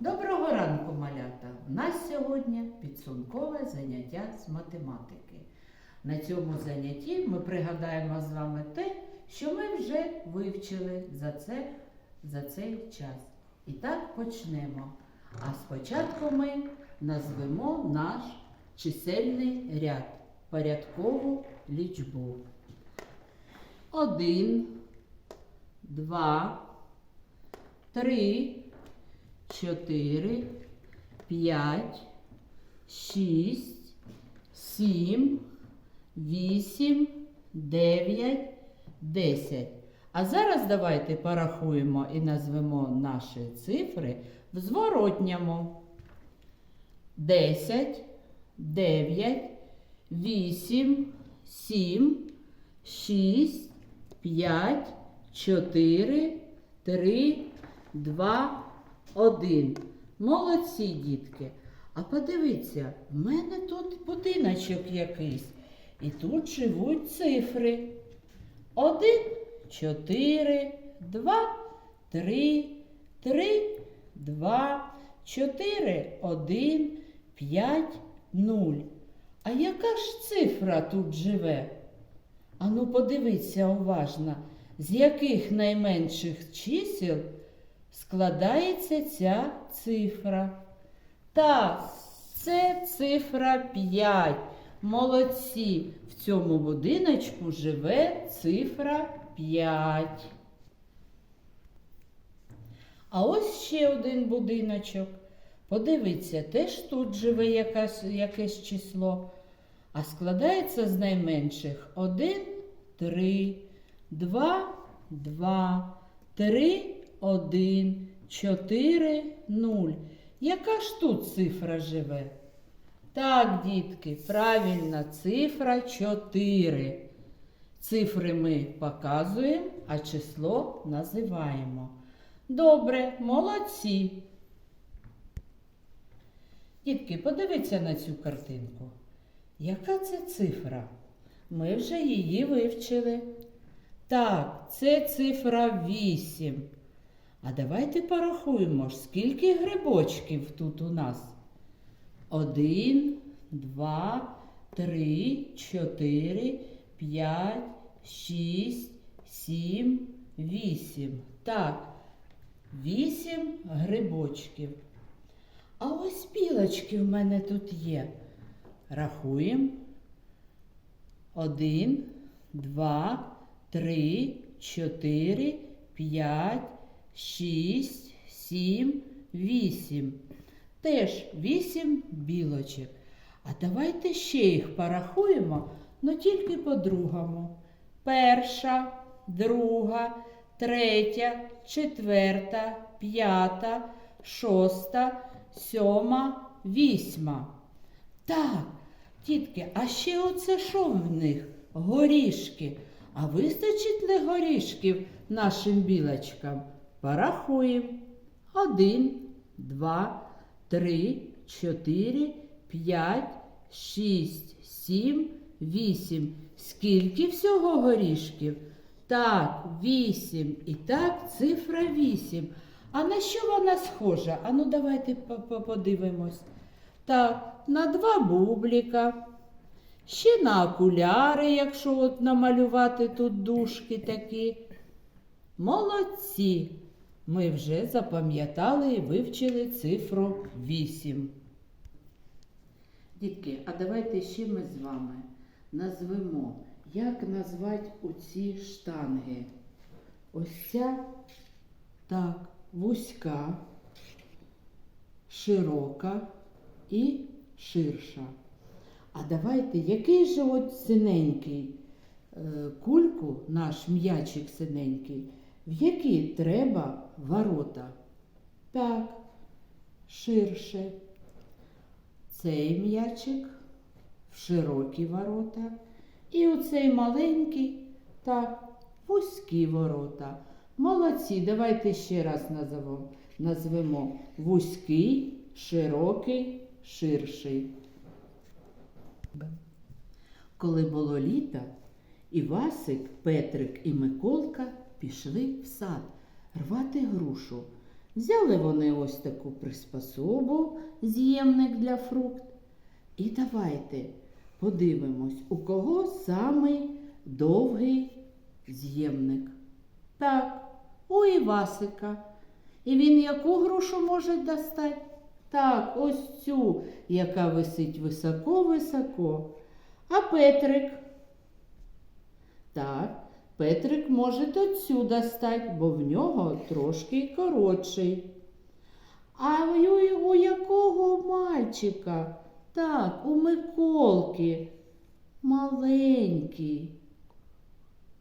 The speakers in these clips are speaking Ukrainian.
Доброго ранку, малята! У нас сьогодні підсумкове заняття з математики. На цьому занятті ми пригадаємо з вами те, що ми вже вивчили за, це, за цей час. І так почнемо. А спочатку ми назвемо наш чисельний ряд, порядкову лічбу. Один, два, три, чотири, п'ять, шість, сім, вісім, дев'ять, десять. А зараз давайте порахуємо і назвемо наші цифри в зворотньому. Десять, дев'ять, вісім, сім, шість, п'ять, чотири, три, два, один. Молодці, дітки. А подивіться, в мене тут будиночок якийсь. І тут живуть цифри. Один, чотири, два, три, три, два, чотири, один, п'ять, нуль. А яка ж цифра тут живе? Ану, подивіться уважно, з яких найменших чисел складається ця цифра. Так, це цифра 5. Молодці. В цьому будиночку живе цифра 5. А ось ще один будиночок. Подивіться, теж тут живе якась, якесь число. А складається з найменших 1, 3, 2, 2, 3, 1, 4, 0. Яка ж тут цифра живе? Так, дітки, правильна цифра 4. Цифри ми показуємо, а число називаємо. Добре, молодці. Дітки, подивіться на цю картинку. Яка це цифра? Ми вже її вивчили. Так, це цифра 8. А давайте порахуємо скільки грибочків тут у нас. Один, два, три, чотири, п'ять, шість, сім, вісім. Так, вісім грибочків. А ось білочки в мене тут є. Рахуємо. Один, два, три, чотири, п'ять, шість, сім, вісім. Теж вісім білочок. А давайте ще їх порахуємо, але тільки по-другому. Перша, друга, третя, четверта, п'ята, шоста, сьома, вісьма. Так, тітки, а ще оце що в них? Горішки. А вистачить ли горішків нашим білочкам? Порахуємо. Один, два, три, чотири, п'ять, шість, сім, вісім. Скільки всього горішків? Так, вісім. І так, цифра вісім. А на що вона схожа? Ану, давайте по- по- подивимось. Так, на два бубліка. Ще на окуляри, якщо от намалювати тут дужки такі. Молодці! Ми вже запам'ятали і вивчили цифру 8. Дітки, а давайте ще ми з вами назвемо, як назвати оці штанги. Ось ця так, вузька, широка і ширша. А давайте, який же от синенький е, кульку, наш м'ячик синенький, в які треба ворота? Так, ширше. Цей м'ячик в широкі ворота. І оцей маленький, так, вузькі ворота. Молодці, давайте ще раз назовемо. Назвемо вузький, широкий, ширший. Коли було літо, Івасик, Петрик і Миколка пішли в сад рвати грушу. Взяли вони ось таку приспособу, з'ємник для фрукт. І давайте подивимось, у кого самий довгий з'ємник. Так, у Івасика. І він яку грушу може достати? Так, ось цю, яка висить високо-високо. А Петрик? Так, Петрик може цю достати, бо в нього трошки коротший. А у якого мальчика? Так, у Миколки маленький,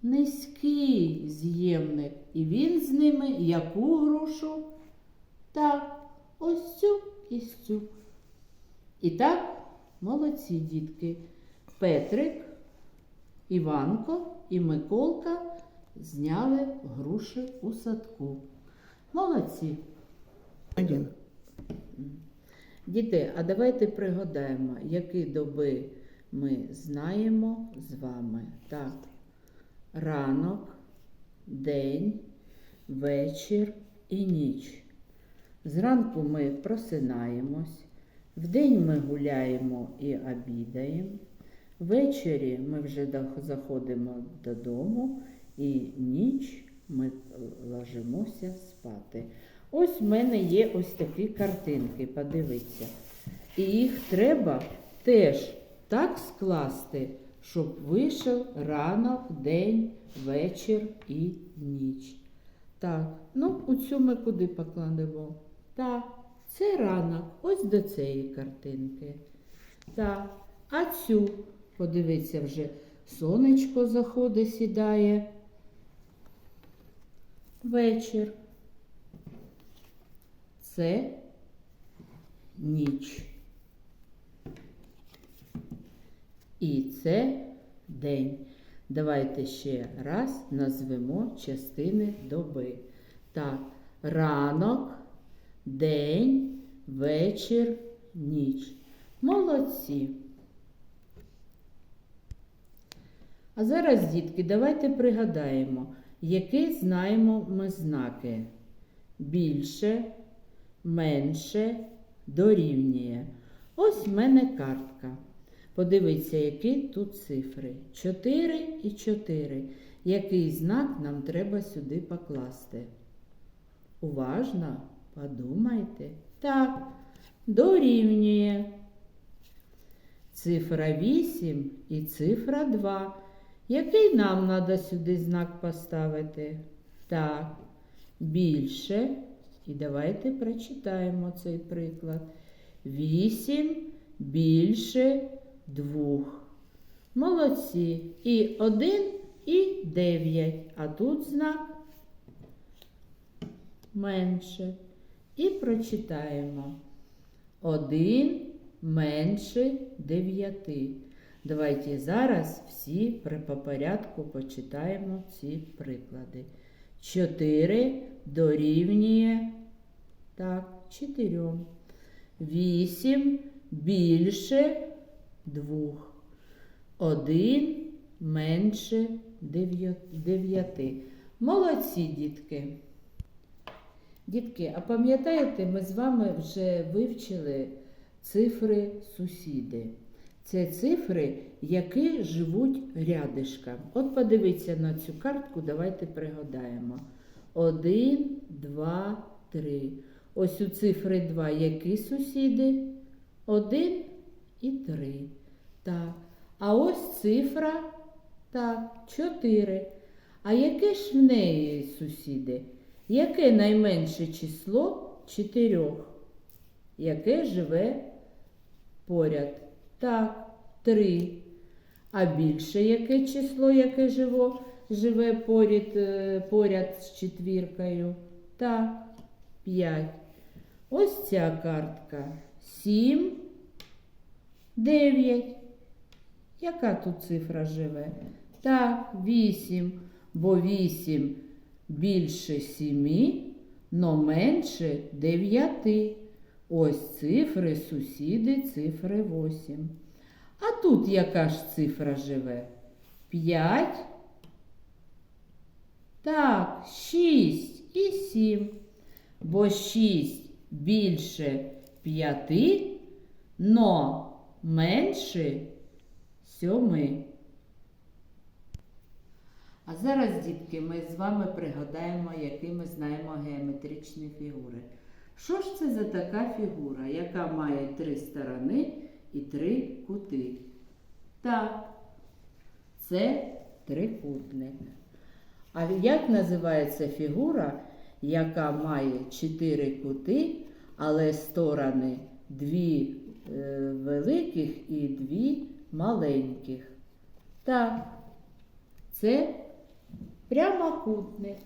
низький з'ємник. І він з ними яку грушу? Так, ось цю і цю. І так, молодці дітки. Петрик, Іванко і Миколка зняли груші у садку. Молодці. Один. Діти, а давайте пригадаємо, які доби ми знаємо з вами. Так, ранок, день, вечір і ніч. Зранку ми просинаємось, вдень ми гуляємо і обідаємо. Ввечері ми вже заходимо додому і ніч ми ложимося спати. Ось в мене є ось такі картинки, подивіться. І їх треба теж так скласти, щоб вийшов ранок, день, вечір і ніч. Так, ну оцю ми куди покладемо? Так, це ранок, ось до цієї картинки. Так, а цю, подивіться вже, сонечко заходить, сідає. Вечір. Це ніч. І це день. Давайте ще раз назвемо частини доби. Так, ранок, день, вечір, ніч. Молодці. А зараз, дітки, давайте пригадаємо, які знаємо ми знаки. Більше, менше, дорівнює. Ось в мене картка. Подивіться, які тут цифри. 4 і 4. Який знак нам треба сюди покласти? Уважно подумайте. Так, дорівнює. Цифра 8 і цифра 2. Який нам треба сюди знак поставити? Так, більше. І давайте прочитаємо цей приклад. 8 більше 2. Молодці. І 1 і 9. А тут знак менше. І прочитаємо. 1 менше 9. Давайте зараз всі по порядку почитаємо ці приклади. 4 дорівнює так, 4. 8 більше 2. 1 менше 9. Молодці, дітки. Дітки, а пам'ятаєте, ми з вами вже вивчили цифри сусіди. Це цифри, які живуть рядишком. От подивіться на цю картку, давайте пригадаємо. 1, 2, 3. Ось у цифри 2 які сусіди? 1 і 3. Так. А ось цифра так, 4. А яке ж в неї сусіди? Яке найменше число чотирьох? Яке живе поряд? Так, 3. А більше яке число, яке живо, живе поряд, е, поряд з четвіркою? Так, 5. Ось ця картка. 7, 9. Яка тут цифра живе? Так, 8, бо 8 більше 7, но менше 9. Ось цифри, сусіди, цифри 8. А тут яка ж цифра живе? 5. Так, 6 і 7. бо 6 більше 5, но менше 7. А зараз, дітки, ми з вами пригадаємо, які ми знаємо геометричні фігури. Що ж це за така фігура, яка має три сторони і три кути? Так, це трикутник. А як називається фігура, яка має чотири кути, але сторони дві е, великих і дві маленьких? Так, це прямокутник.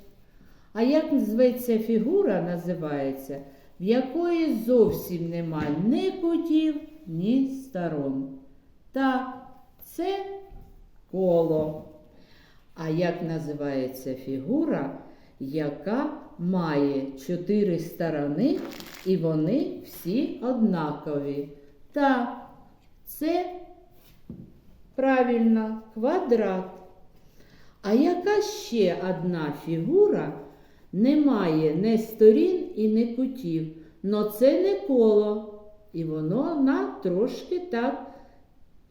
А як зветься фігура, називається, в якої зовсім немає ні кутів, ні сторон. Так, це коло. А як називається фігура, яка має чотири сторони, і вони всі однакові? Так, це правильно квадрат. А яка ще одна фігура не ні сторін і ні кутів, но це не коло, і воно на трошки так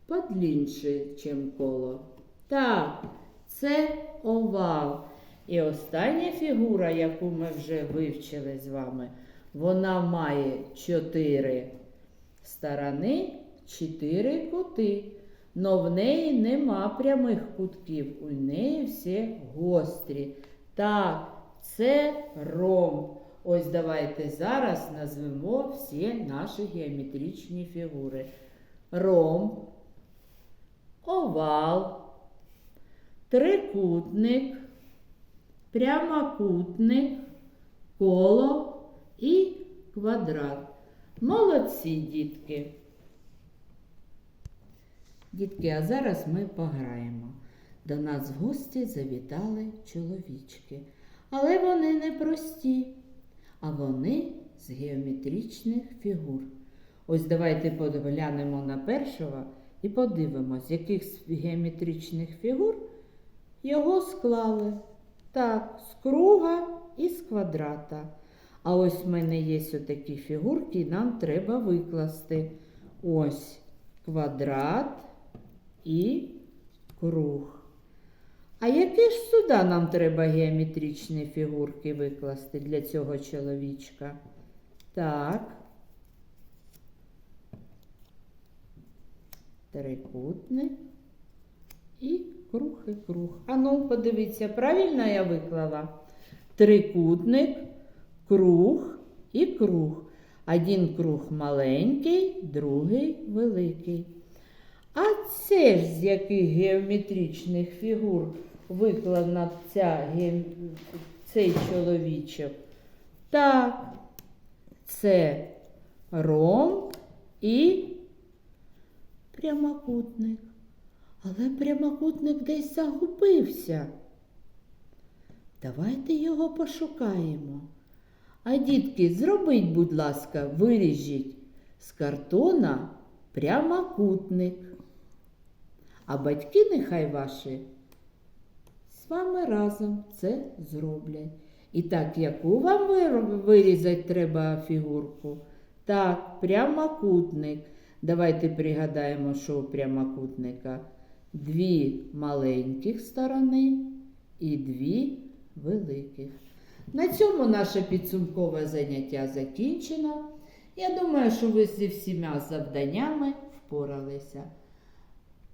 подлінше, чим коло. Так, це овал. І остання фігура, яку ми вже вивчили з вами, вона має чотири сторони, чотири кути. Но в неї нема прямих кутків, у неї всі гострі. Так, це ром. Ось давайте зараз назвемо всі наші геометричні фігури. Ром, овал, трикутник, прямокутник, коло і квадрат. Молодці, дітки! Дітки, а зараз ми пограємо. До нас в гості завітали чоловічки. Але вони не прості, а вони з геометричних фігур. Ось давайте поглянемо на першого і подивимось, з яких з геометричних фігур його склали. Так, з круга і з квадрата. А ось в мене є отакі фігурки, і нам треба викласти. Ось квадрат і круг. А які ж сюди нам треба геометричні фігурки викласти для цього чоловічка? Так. Трикутник і круг і круг. А ну, подивіться, правильно я виклала? Трикутник, круг і круг. Один круг маленький, другий великий. А це ж з яких геометричних фігур викладена ця, цей чоловічок? Так, це ром і прямокутник. Але прямокутник десь загубився. Давайте його пошукаємо. А дітки, зробіть, будь ласка, виріжіть з картона прямокутник. А батьки нехай ваші з вами разом це зроблять. І так, яку вам вирізати треба фігурку? Так, прямокутник. Давайте пригадаємо, що у прямокутника дві маленьких сторони і дві великих. На цьому наше підсумкове заняття закінчено. Я думаю, що ви зі всіма завданнями впоралися.